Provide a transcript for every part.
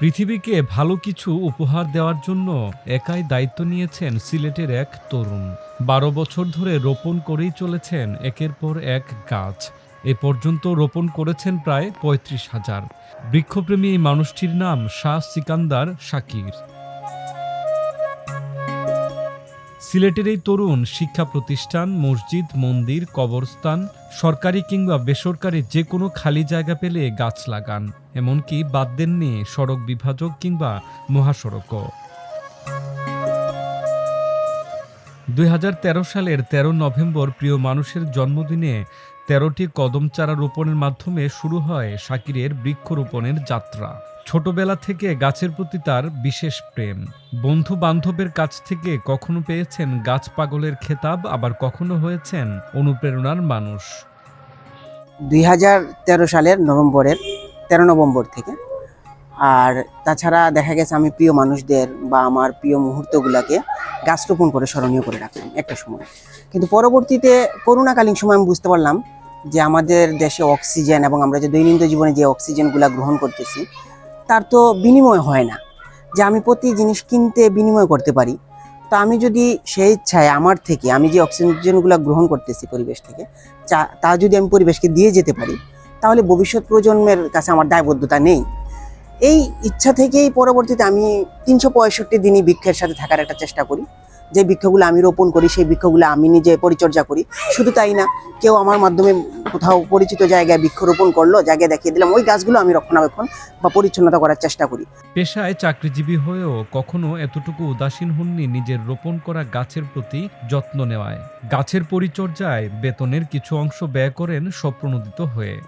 পৃথিবীকে ভালো কিছু উপহার দেওয়ার জন্য একাই দায়িত্ব নিয়েছেন সিলেটের এক তরুণ। বারো বছর ধরে রোপণ করেই চলেছেন একের পর এক গাছ। এ পর্যন্ত রোপণ করেছেন প্রায় পঁয়ত্রিশ হাজার। বৃক্ষপ্রেমী এই মানুষটির নাম শাহ সিকান্দার শাকির। সিলেটের এই তরুণ শিক্ষা প্রতিষ্ঠান, মসজিদ, মন্দির, কবরস্থান, সরকারি কিংবা বেসরকারি যে কোনো খালি জায়গা পেলে গাছ লাগান। এমনকি বাদ দেন দেননি সড়ক বিভাজক কিংবা মহাসড়কও। দুই হাজার তেরো সালের ১৩ নভেম্বর প্রিয় মানুষের জন্মদিনে তেরোটি কদম চারা রোপণের মাধ্যমে শুরু হয় শাকিরের বৃক্ষরোপণের যাত্রা। ছোটবেলা থেকে গাছের প্রতি তার বিশেষ প্রেম। বন্ধু বান্ধবের কাছ থেকে কখনো পেয়েছেন গাছ পাগলের খেতাব, আবার কখনো হয়েছেন অনুপ্রেরণার মানুষ? দুই হাজার তেরো সালের নভেম্বরের তেরো নভেম্বর থেকে। আর তাছাড়া দেখা গেছে আমি প্রিয় মানুষদের বা আমার প্রিয় মুহূর্তগুলোকে গাছ রোপণ করে স্মরণীয় করে রাখলাম একটা সময়। কিন্তু পরবর্তীতে করোনাকালীন সময় আমি বুঝতে পারলাম যে আমাদের দেশে অক্সিজেন এবং আমরা যে দৈনন্দিন জীবনে যে অক্সিজেনগুলো গ্রহণ করতেছি তার তো বিনিময় হয় না যে আমি প্রতি জিনিস কিনতে বিনিময় করতে পারি। তো আমি যদি সেই ইচ্ছায় আমার থেকে, আমি যে অক্সিজেনগুলো গ্রহণ করতেছি পরিবেশ থেকে তা যদি আমি পরিবেশকে দিয়ে যেতে পারি, তাহলে ভবিষ্যৎ প্রজন্মের কাছে আমার দায়বদ্ধতা নেই। এই ইচ্ছা থেকেই পরবর্তীতে আমি তিনশো পঁয়ষট্টি দিনই বৃক্ষের সাথে থাকার একটা চেষ্টা করি। যে বৃক্ষগুলো আমি রোপণ করি সেই বৃক্ষগুলো আমি নিজে পরিচর্যা করি। শুধু তাই না কেউ আমার মাধ্যমে কোথাও পরিচিত জায়গায় বৃক্ষরোপণ করল জায়গায় দেখিয়ে দিলাম ওই গাছগুলো আমি রক্ষণাবেক্ষণ বা পরিচ্ছন্নতা করার চেষ্টা করি। পেশায় চাকরিজীবী হয়েও কখনো এতটুকু উদাসীন হননি নিজের রোপণ করা গাছের প্রতি যত্ন নেওয়ায়। গাছের পরিচর্যায় বেতনের কিছু অংশ ব্যয় করেন স্বপ্রণোদিত হয়ে।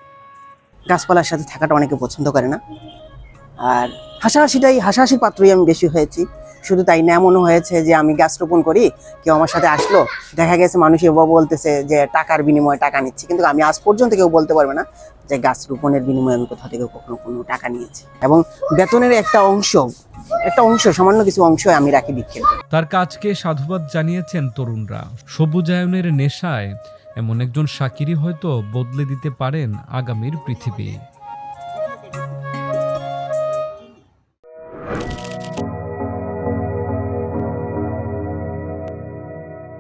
গাছপালার সাথে থাকাটা অনেকে পছন্দ করে না। আর হাসাহাসিটাই হাসাহাসির পাত্রই আমি বেশি হয়েছি। শুধু তাই না, এমনও হয়েছে যে আমি গাছ রোপণ করি, কেউ আমার সাথে আসলো, দেখা গেছে মানুষ এবার বলতেছে যে টাকার বিনিময়ে টাকা নিচ্ছি। কিন্তু আমি আজ পর্যন্ত কেউ বলতে পারবে না যে গাছ রোপণের বিনিময়ে আমি কোথাও থেকে কখনো কোনো টাকা নিয়েছি। এবং বেতনের একটা অংশ একটা অংশ, সামান্য কিছু অংশ আমি রাখি বৃক্ষের তার কাজকে সাধুবাদ জানিয়েছেন তরুণরা। সবুজায়নের নেশায় এমন একজন সাকিরই হয়তো বদলে দিতে পারেন আগামীর পৃথিবী।